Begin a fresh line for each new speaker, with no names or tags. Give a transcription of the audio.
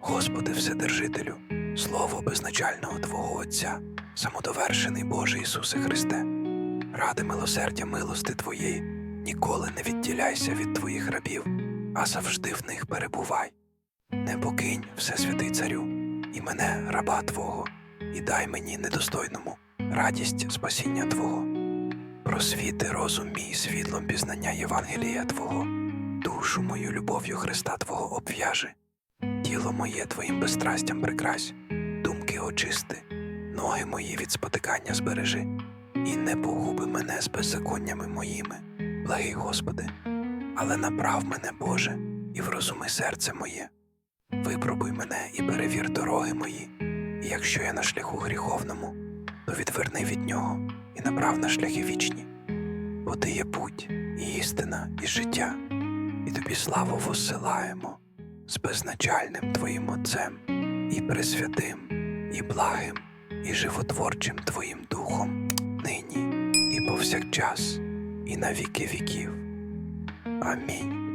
Господи Вседержителю, Слово безначального Твого Отця, самодовершений Боже Ісусе Христе, ради милосердя милости Твоєї, ніколи не відділяйся від Твоїх рабів, а завжди в них перебувай. Не покинь, Всесвятий Царю, і мене, раба Твого, і дай мені недостойному радість спасіння Твого. Просвіти розум мій світлом пізнання Євангелія Твого, душу мою любов'ю Христа Твого обв'яжи, тіло моє Твоїм безстрастям прикрась, думки очисти, ноги мої від спотикання збережи, і не погуби мене з беззаконнями моїми, благий Господи, але направ мене, Боже, і врозуми серце моє. Випробуй мене і перевір дороги мої, і якщо я на шляху гріховному, то відверни від нього і направ на шляхи вічні. Бо ти є путь, і істина, і життя, і тобі славу воссилаємо з безначальним Твоїм Отцем, і пресвятим, і благим, і животворчим Твоїм Духом, нині і повсякчас, і на віки віків. Амінь.